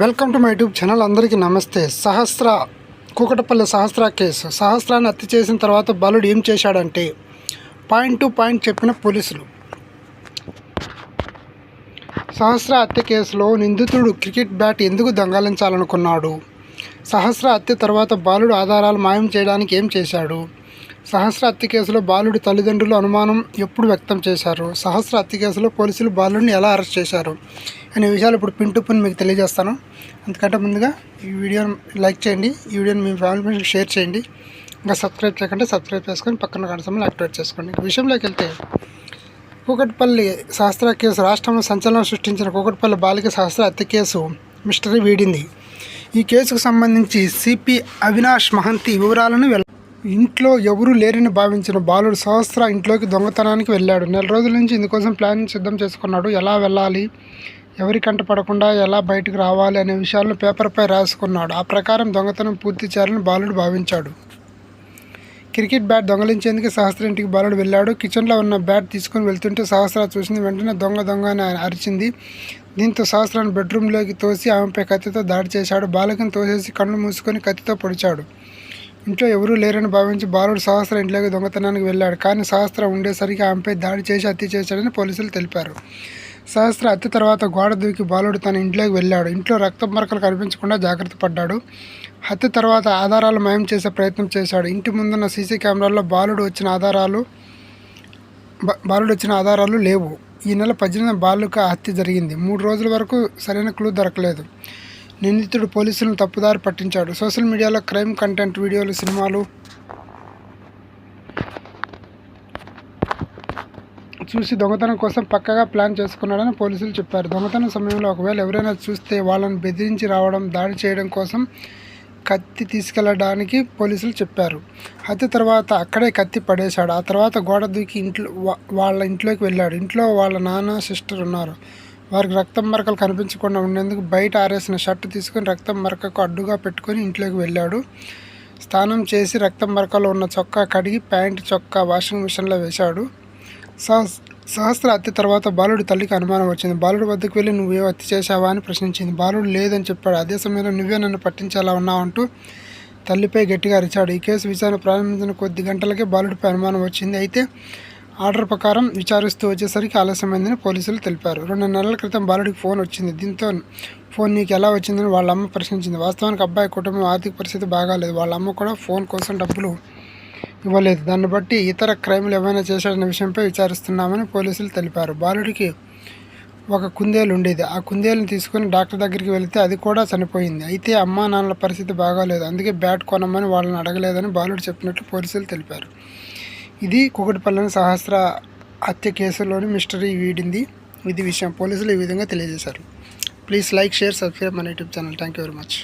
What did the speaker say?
Welcome to my YouTube channel. అందరికీ నమస్తే. Sahasra Kukatpally Sahasra case. సహస్రాన్ని హత్య చేసిన తర్వాత బాలుడు ఏం చేశాడంటే పాయింట్ టు పాయింట్ చెప్పిన పోలీసులు. సహస్ర హత్య కేసులో నిందితుడు క్రికెట్ బ్యాట్ ఎందుకు దొంగలించాలనుకున్నాడు? సహస్ర హత్య తర్వాత బాలుడు ఆధారాలు మాయం చేయడానికి ఏం చేశాడు? సహస్ర హత్య కేసులో బాలుడి తల్లిదండ్రులు అనుమానం ఎప్పుడు వ్యక్తం చేశారు? సహస్ర హత్య కేసులో పోలీసులు బాలుడిని ఎలా అరెస్ట్ చేశారు? అనే విషయాలు ఇప్పుడు పిన్ టు పిన్ మీకు తెలియజేస్తాను. అందుకంటే ముందుగా ఈ వీడియోని లైక్ చేయండి ఈ వీడియోని మీ ఫ్యామిలీ మెంబర్స్కి షేర్ చేయండి. ఇంకా సబ్స్క్రైబ్ చేయకంటే సబ్స్క్రైబ్ చేసుకొని పక్కన గంట యాక్టివేట్ చేసుకోండి. విషయంలోకి వెళ్తే కూకట్పల్లి సహస్ర కేసు రాష్ట్రంలో సంచలనం సృష్టించిన కూకట్పల్లి బాలిక సహస్ర హత్య కేసు మిస్టరీ వీడింది. ఈ కేసుకు సంబంధించి సిపి అవినాష్ మహంతి వివరాలను వెల్ల ఇంట్లో ఎవరూ లేరని భావించిన బాలుడు సహస్ర ఇంట్లోకి దొంగతనానికి వెళ్ళాడు. నెల రోజుల నుంచి ఇందుకోసం ప్లాన్ సిద్ధం చేసుకున్నాడు. ఎలా వెళ్ళాలి? ఎవరి కంట పడకుండా ఎలా బయటకు రావాలి అనే విషయాలను పేపర్పై రాసుకున్నాడు. ఆ ప్రకారం దొంగతనం పూర్తి చేయాలని బాలుడు భావించాడు. క్రికెట్ బ్యాట్ దొంగలించేందుకు సహస్ర ఇంటికి బాలుడు వెళ్ళాడు. కిచెన్లో ఉన్న బ్యాట్ తీసుకుని వెళ్తుంటే సహస్ర చూసింది వెంటనే దొంగ దొంగ అని అరిచింది. దీంతో సహస్రాన్ని బెడ్రూమ్లోకి తోసి ఆమెపై కత్తితో దాడి చేశాడు. బాలికను తోసేసి కళ్ళు మూసుకొని కత్తితో పొడిచాడు. ఇంట్లో ఎవరూ లేరని భావించి బాలుడు సహస్ర ఇంట్లోకి దొంగతనానికి వెళ్ళాడు. కానీ సహస్ర ఉండేసరికి ఆమెపై దాడి చేసి హత్య చేశాడని పోలీసులు తెలిపారు. సహస్ర హత్య తర్వాత గోడ దూకి బాలుడు తన ఇంట్లోకి వెళ్ళాడు. ఇంట్లో రక్త మరకలు కనిపించకుండా జాగ్రత్త పడ్డాడు. హత్య తర్వాత ఆధారాలు మాయం చేసే ప్రయత్నం చేశాడు. ఇంటి ముందున్న సీసీ కెమెరాల్లో బాలుడు వచ్చిన ఆధారాలు బాలుడు వచ్చిన ఆధారాలు లేవు. ఈ నెల పద్దెనిమిది బాలుక హత్య జరిగింది. మూడు రోజుల వరకు సరైన క్లూ దొరకలేదు. నిందితుడు పోలీసులను తప్పుదారి పట్టించాడు. సోషల్ మీడియాలో క్రైమ్ కంటెంట్ వీడియోలు సినిమాలు చూసి దొంగతనం కోసం పక్కగా ప్లాన్ చేసుకున్నాడని పోలీసులు చెప్పారు. దొంగతనం సమయంలో ఒకవేళ ఎవరైనా చూస్తే వాళ్ళని బెదిరించి రావడం దాడి చేయడం కోసం కత్తి తీసుకెళ్ళడానికి పోలీసులు చెప్పారు. హత్య తర్వాత అక్కడే కత్తి పడేశాడు. ఆ తర్వాత గోడ దూకి ఇంట్లో వాళ్ళ ఇంట్లోకి వెళ్ళాడు. ఇంట్లో వాళ్ళ నాన్న సిస్టర్ ఉన్నారు. వారికి రక్తం మరకలు కనిపించకుండా ఉండేందుకు బయట ఆరేసిన షర్ట్ తీసుకొని రక్తం మరకకు అడ్డుగా పెట్టుకొని ఇంట్లోకి వెళ్ళాడు. స్నానం చేసి రక్తం మరకలో ఉన్న చొక్కా కడిగి ప్యాంట్ చొక్కా వాషింగ్ మిషన్లో వేశాడు. సహస్ర హత్య తర్వాత బాలుడి తల్లికి అనుమానం వచ్చింది. బాలుడి వద్దకు వెళ్ళి నువ్వే హత్య చేశావా? అని ప్రశ్నించింది. బాలుడు లేదని చెప్పాడు. అదే సమయంలో నువ్వే నన్ను పట్టించేలా ఉన్నావంటూ తల్లిపై గట్టిగా అరిచాడు. ఈ కేసు విచారణ ప్రారంభించిన కొద్ది గంటలకే బాలుడిపై అనుమానం వచ్చింది. అయితే ఆర్డర్ ప్రకారం విచారిస్తూ వచ్చేసరికి ఆలస్యమైందని పోలీసులు తెలిపారు. రెండు నెలల క్రితం బాలుడికి ఫోన్ వచ్చింది. దీంతో ఫోన్ నీకు ఎలా వచ్చిందని వాళ్ళ అమ్మ ప్రశ్నించింది. వాస్తవానికి అబ్బాయి కుటుంబం ఆర్థిక పరిస్థితి బాగాలేదు. వాళ్ళ అమ్మ కూడా ఫోన్ కోసం డబ్బులు ఇవ్వలేదు. దాన్ని బట్టి ఇతర క్రైమ్లు ఏమైనా చేశాడనే విషయంపై విచారిస్తున్నామని పోలీసులు తెలిపారు. బాలుడికి ఒక కుందేలు ఉండేది. ఆ కుందేలుని తీసుకుని డాక్టర్ దగ్గరికి వెళితే అది కూడా చనిపోయింది. అయితే అమ్మా నాన్నల పరిస్థితి బాగాలేదు. అందుకే బ్యాట్ కొనమని వాళ్ళని అడగలేదని బాలుడు చెప్పినట్లు పోలీసులు తెలిపారు. ఇది కుకటిపల్లిని సహస్ర హత్య కేసులోని మిస్టరీ వీడింది. ఇది విషయం పోలీసులు ఈ విధంగా తెలియజేశారు. ప్లీజ్ లైక్ షేర్ సబ్స్క్రైబ్ మన YouTube channel. Thank you very much.